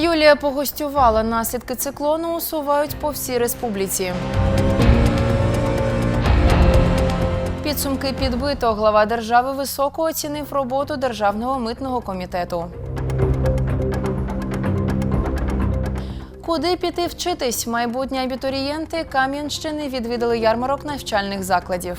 Юлія погостювала. Наслідки циклону усувають по всій республіці. Підсумки підбито. Глава держави високо оцінив роботу Державного митного комітету. Куди піти вчитись? Майбутні абітурієнти Кам'янщини відвідали ярмарок навчальних закладів.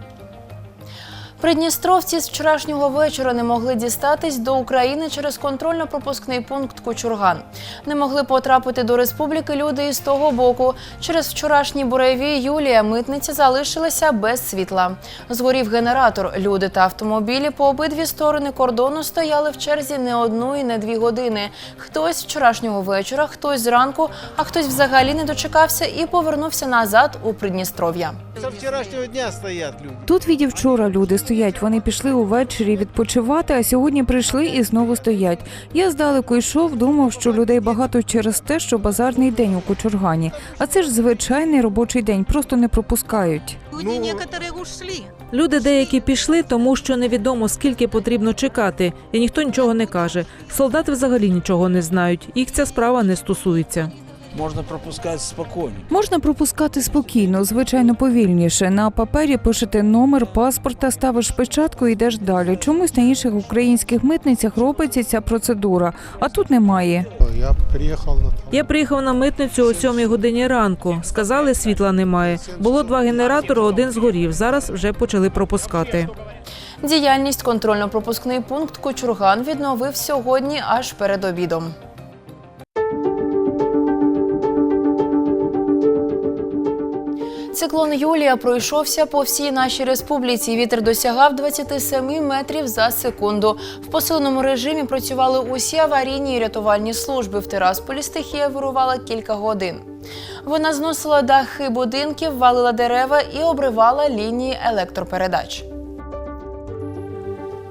Придністровці з вчорашнього вечора не могли дістатись до України через контрольно-пропускний пункт Кучурган. Не могли потрапити до республіки люди із того боку. Через вчорашні буреві Юлія митниці залишилися без світла. Згорів генератор. Люди та автомобілі по обидві сторони кордону стояли в черзі не одну і не дві години. Хтось вчорашнього вечора, хтось зранку, а хтось взагалі не дочекався і повернувся назад у Придністров'я. Со вчорашнього дня стоять. Тут від вчора люди стоять. Вони пішли увечері відпочивати, а сьогодні прийшли і знову стоять. Я здалеку йшов, думав, що людей багато через те, що базарний день у Кочургані. А це ж звичайний робочий день, просто не пропускають. Люди Ну, ушли. Люди деякі пішли, тому що невідомо скільки потрібно чекати, і ніхто нічого не каже. Солдати взагалі нічого не знають. Їх ця справа не стосується. Можна пропускати спокійно. Можна пропускати спокійно, звичайно, повільніше. На папері пишете номер паспорта, ставиш печатку і йдеш далі. Чомусь на інших українських митницях робиться ця процедура, а тут немає. Я приїхав на Я приїхав на митницю о 7 годині ранку. Сказали, світла немає. Було два генератори, один згорів. Зараз вже почали пропускати. Діяльність контрольно-пропускний пункт Кочурган відновив сьогодні аж перед обідом. Циклон Юлія пройшовся по всій нашій республіці. Вітер досягав 27 метрів за секунду. В посиленому режимі працювали усі аварійні і рятувальні служби. В Тирасполі стихія вирувала кілька годин. Вона зносила дахи будинків, валила дерева і обривала лінії електропередач.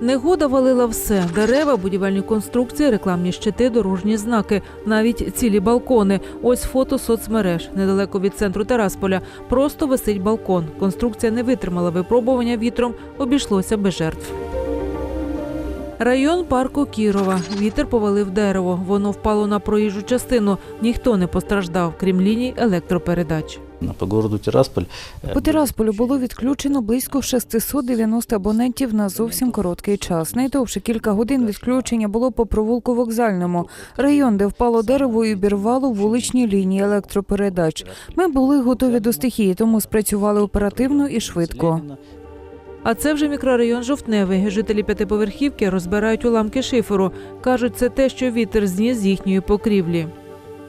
Негода валила все: дерева, будівельні конструкції, рекламні щити, дорожні знаки, навіть цілі балкони. Ось фото соцмереж недалеко від центру Терасполя. Просто висить балкон. Конструкція не витримала випробування вітром, обійшлося без жертв. Район парку Кірова. Вітер повалив дерево. Воно впало на проїжджу частину. Ніхто не постраждав, крім ліній електропередач. По городу Тирасполь. По Тирасполю було відключено близько 690 абонентів на зовсім короткий час. Найдовше кілька годин відключення було по провулку вокзальному. Район, де впало дерево і обірвало вуличні лінії електропередач. Ми були готові до стихії, тому спрацювали оперативно і швидко. А це вже мікрорайон Жовтневий. Жителі п'ятиповерхівки розбирають уламки шиферу. кажуть, це те, що вітер зніс з їхньої покрівлі.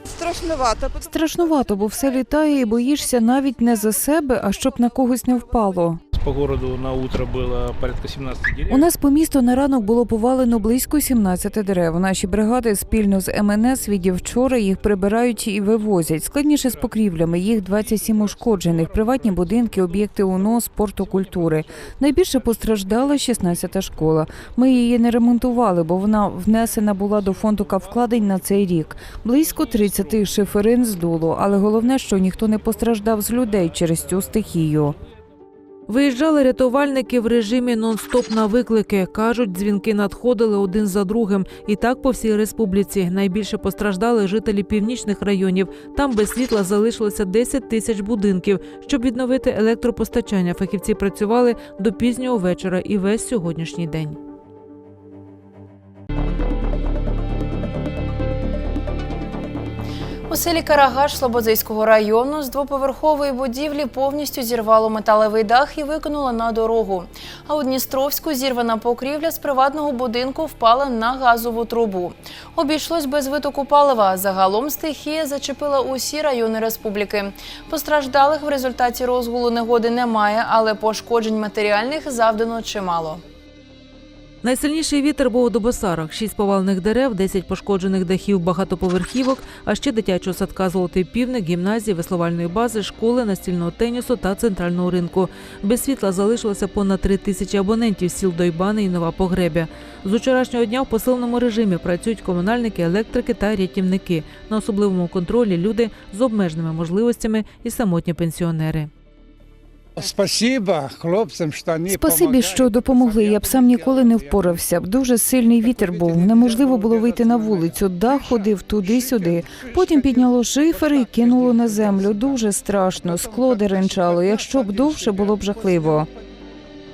Страшновато. Страшнувато, бо все літає і боїшся навіть не за себе, а щоб на когось не впало. По городу на утро было порядка 17 деревьев. У нас по місту на ранок було повалено близько 17 дерев. Наші бригади спільно з МНС вчора їх прибирають і вивозять. Складніше з покрівлями. Їх 27 ушкоджених. Приватні будинки, об'єкти УНО, спорту, культури. Найбільше постраждала 16-та школа. Ми її не ремонтували, бо вона внесена була до фонду вкладень на цей рік. Близько 30 шиферин здуло, але головне, що ніхто не постраждав з людей через цю стихію. Виїжджали рятувальники в режимі нон-стоп на виклики. Кажуть, дзвінки надходили один за другим. І так по всій республіці. Найбільше постраждали жителі північних районів. Там без світла залишилося 10 тисяч будинків. Щоб відновити електропостачання, фахівці працювали до пізнього вечора і весь сьогоднішній день. У селі Карагаш Слободзейського району з двоповерхової будівлі повністю зірвало металевий дах і викинуло на дорогу. А у Дністровську зірвана покрівля з приватного будинку впала на газову трубу. Обійшлось без витоку палива. Загалом стихія зачепила усі райони республіки. Постраждалих в результаті розгулу негоди немає, але пошкоджень матеріальних завдано чимало. Найсильніший вітер був у Дубосарах. Шість повалених дерев, 10 пошкоджених дахів багатоповерхівок, а ще дитячого садка Золотий півник, гімназії, веслувальної бази, школи, настільного тенісу та центрального ринку. Без світла залишилося понад три тисячі абонентів сіл Дойбани і Нова Погребя. З вчорашнього дня в посиленому режимі працюють комунальники, електрики та рятівники. На особливому контролі люди з обмеженими можливостями і самотні пенсіонери. Спасибо хлопцям, що вони Спасибі, що допомогли. Я б сам ніколи не впорався. Дуже сильний вітер був. Неможливо було вийти на вулицю. Дах ходив туди-сюди. Потім підняло шифер і кинуло на землю. Дуже страшно. Скло деренчало. Якщо б довше, було б жахливо.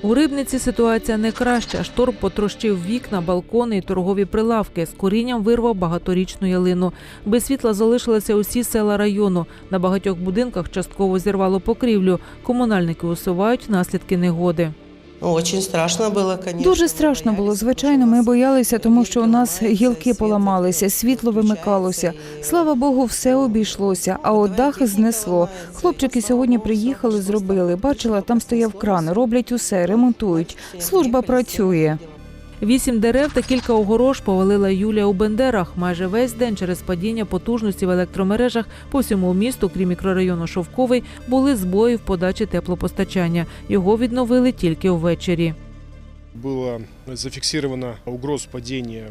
У рибниці ситуація не краща. Шторм потрощив вікна, балкони і торгові прилавки. З корінням вирвав багаторічну ялину. Без світла залишилися усі села району. На багатьох будинках частково зірвало покрівлю. Комунальники усувають наслідки негоди. Очень страшно было, конечно. Дуже страшно було. Звичайно, ми боялися, тому що у нас гілки поламалися, світло вимикалося. Слава Богу, все обійшлося. А от дах знесло. Хлопчики сьогодні приїхали, зробили. Бачила, там стояв кран. Роблять усе, ремонтують. Служба працює. Вісім дерев та кілька огорож повалила Юлія у Бендерах. Майже весь день через падіння потужності в електромережах по всьому місту, крім мікрорайону Шовковий, були збої в подачі теплопостачання. Його відновили тільки ввечері. Була зафиксировано угроза падения.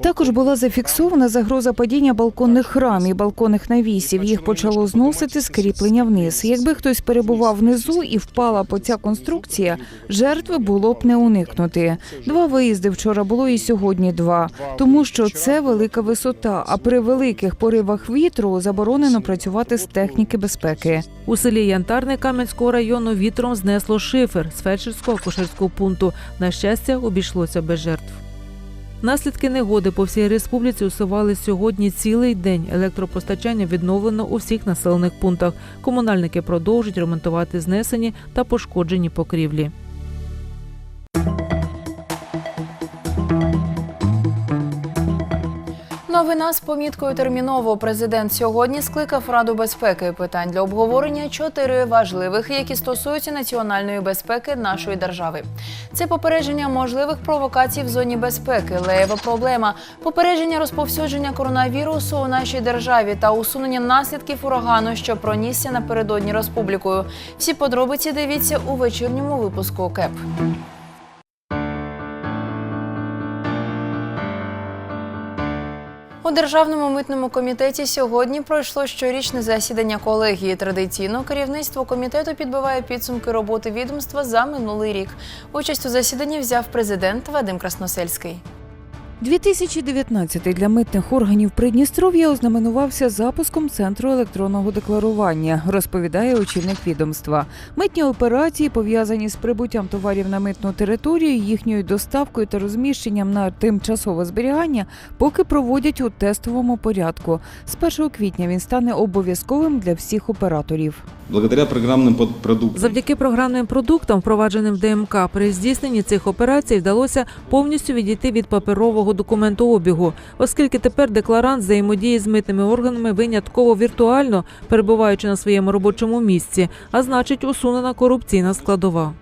Також була зафіксована загроза падіння балконних рам і балконних навісів. Їх почало зносити з кріплення вниз. Якби хтось перебував внизу і впала по ця конструкція, жертви було б не уникнути. Два виїзди вчора було і сьогодні два, тому що це велика висота. А при великих поривах вітру заборонено працювати з техніки безпеки. У селі Янтарне Кам'янського району вітром знесло шифер з фельдшерського акушерського пункту. На щастя, обійшлося без жертв. Наслідки негоди по всій республіці усували сьогодні цілий день. Електропостачання відновлено у всіх населених пунктах. Комунальники продовжують ремонтувати знесені та пошкоджені покрівлі. Новина з поміткою терміново. Президент сьогодні скликав Раду безпеки. Питань для обговорення чотири важливих, які стосуються національної безпеки нашої держави. Це попередження можливих провокацій в зоні безпеки, леєва проблема, попередження розповсюдження коронавірусу у нашій державі та усунення наслідків урагану, що пронісся напередодні республікою. Всі подробиці дивіться у вечірньому випуску КЕП. У державному митному комітеті сьогодні пройшло щорічне засідання колегії. Традиційно керівництво комітету підбиває підсумки роботи відомства за минулий рік. Участь у засіданні взяв президент Вадим Красносельський. 2019 для митних органів Придністров'я ознаменувався запуском центру електронного декларування, розповідає очільник відомства. Митні операції, пов'язані з прибуттям товарів на митну територію, їхньою доставкою та розміщенням на тимчасове зберігання, поки проводять у тестовому порядку. З 1 квітня він стане обов'язковим для всіх операторів. Благодаря програмним продуктам. Завдяки програмним продуктам, впровадженим в ДМК, при здійсненні цих операцій вдалося повністю відійти від паперового документообігу, оскільки тепер декларант взаємодіє з митними органами винятково віртуально, перебуваючи на своєму робочому місці, а значить усунена корупційна складова.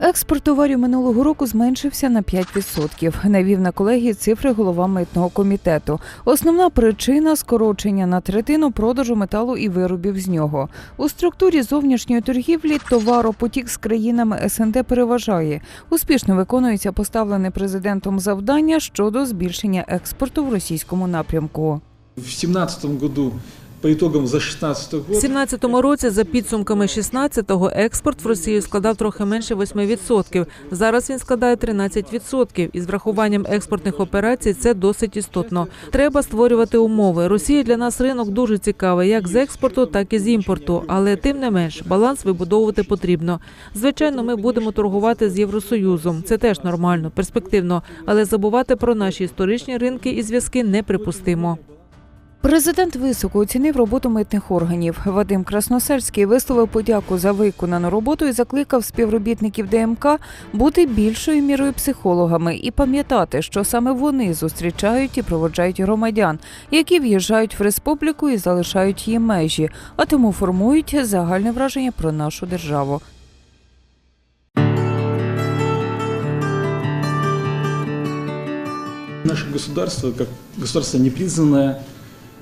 Експорт товарів минулого року зменшився на 5%, навів на колегії цифри голова митного комітету. Основна причина скорочення на третину продажу металу і виробів з нього. У структурі зовнішньої торгівлі товаропотік з країнами СНД переважає. Успішно виконується поставлене президентом завдання щодо збільшення експорту в російському напрямку. В 2017 году по итогам за 2016 У год 2017 році, за підсумками 16-го, експорт в Росію складав трохи менше 8%. Зараз він складає 13%. І з врахуванням експортних операцій це досить істотно. Треба створювати умови. Росія для нас ринок дуже цікавий, як з експорту, так і з імпорту. Але тим не менш, баланс вибудовувати потрібно. Звичайно, ми будемо торгувати з Євросоюзом. Це теж нормально, перспективно. Але забувати про наші історичні ринки і зв'язки неприпустимо. Президент високо оцінив роботу митних органів. Вадим Красносельський висловив подяку за виконану роботу і закликав співробітників ДМК бути більшою мірою психологами і пам'ятати, що саме вони зустрічають і проводжають громадян, які в'їжджають в республіку і залишають її межі, а тому формують загальне враження про нашу державу. наше государство, как государство непризнанное,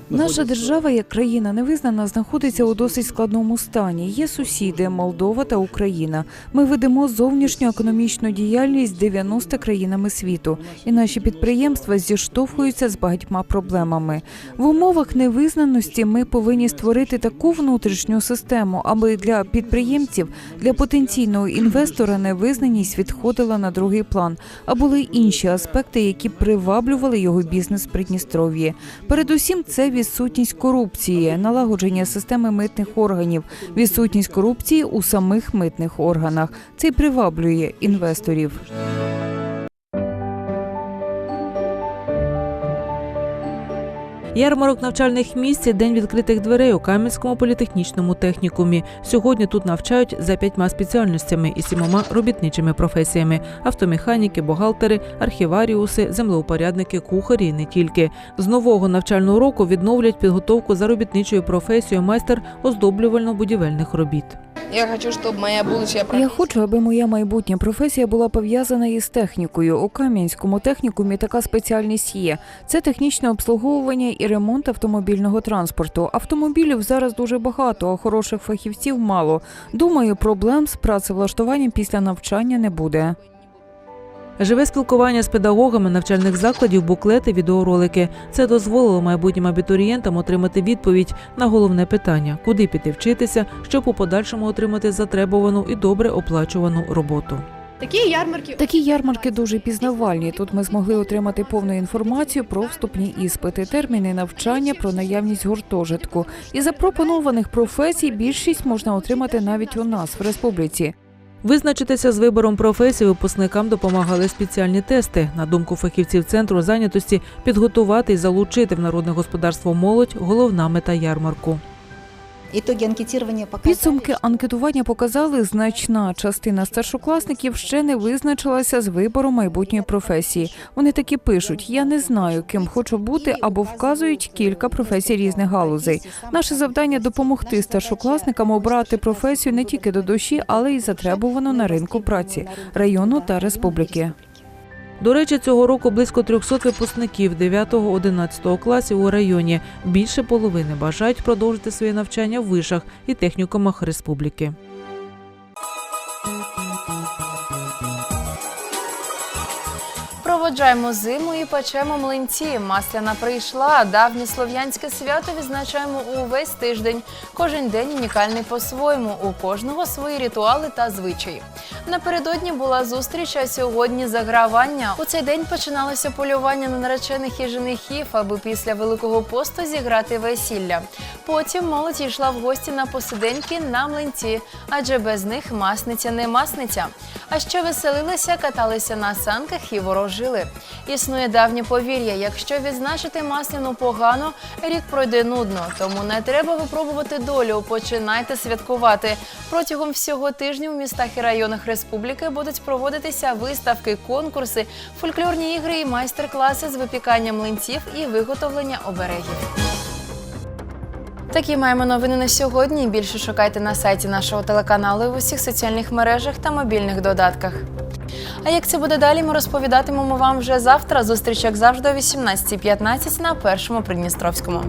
Наша держава як країна невизнана знаходиться у досить складному стані. Є сусіди Молдова та Україна. Ми ведемо зовнішню економічну діяльність з 90 країнами світу, і наші підприємства зіштовхуються з багатьма проблемами. В умовах невизнаності ми повинні створити таку внутрішню систему, аби для підприємців, для потенційного інвестора невизнаність відходила на другий план, а були інші аспекти, які приваблювали його бізнес в Придністров'ї. Передусім, це відсутність корупції, налагодження системи митних органів, відсутність корупції у самих митних органах. Це й приваблює інвесторів. Ярмарок навчальних місць – день відкритих дверей у Кам'янському політехнічному технікумі. Сьогодні тут навчають за п'ятьма спеціальностями і сімома робітничими професіями: автомеханіки, бухгалтери, архіваріуси, землеупорядники, кухарі і не тільки. З нового навчального року відновлять підготовку за робітничою професією майстер оздоблювально-будівельних робіт. Я хочу, щоб моя будущая Я хочу, аби моя майбутня професія була пов'язана із технікою. У Кам'янському технікумі така спеціальність є. Це технічне обслуговування і ремонт автомобільного транспорту. Автомобілів зараз дуже багато, а хороших фахівців мало. Думаю, проблем з працевлаштуванням після навчання не буде. Живе спілкування з педагогами навчальних закладів, буклети, відеоролики. Це дозволило майбутнім абітурієнтам отримати відповідь на головне питання: куди піти вчитися, щоб у подальшому отримати затребувану і добре оплачувану роботу. Такі ярмарки Такі ярмарки дуже пізнавальні. Тут ми змогли отримати повну інформацію про вступні іспити, терміни навчання, про наявність гуртожитку. І запропонованих професій більшість можна отримати навіть у нас в республіці. Визначитися з вибором професії випускникам допомагали спеціальні тести. На думку фахівців центру зайнятості, підготувати і залучити в народне господарство молодь головна мета ярмарку. Ітоги анкетування Підсумки анкетування показали, значна частина старшокласників ще не визначилася з вибором майбутньої професії. Вони таки пишуть: я не знаю, ким хочу бути, або вказують кілька професій різних галузей. Наше завдання допомогти старшокласникам обрати професію не тільки до душі, але й затребувану на ринку праці району та республіки. До речі, цього року близько 300 випускників 9-11 класів у районі. Більше половини бажають продовжити своє навчання в вишах і технікумах республіки. Проводжаємо зиму і печемо млинці. Масляна прийшла. Давнє слов'янське свято відзначаємо увесь тиждень. Кожен день унікальний по-своєму. У кожного свої ритуали та звичаї. Напередодні була зустріч, а сьогодні загравання. У цей день починалося полювання на наречених і женихів, аби після великого посту зіграти весілля. Потім молодь йшла в гості на посиденьки на млинці, адже без них масниця не масниця. А ще веселилися, каталися на санках і ворожили. Існує давнє повір'я: якщо відзначити масляну погано, рік пройде нудно. Тому не треба випробувати долю. Починайте святкувати. Протягом всього тижня у містах і районах республіки будуть проводитися виставки, конкурси, фольклорні ігри і майстер-класи з випікання млинців і виготовлення оберегів. Такі маємо новини на сьогодні. Більше шукайте на сайті нашого телеканалу і в усіх соціальних мережах та мобільних додатках. А як це буде далі, ми розповідатимемо вам вже завтра. Зустріч, як завжди, о 18.15 на першому Придністровському.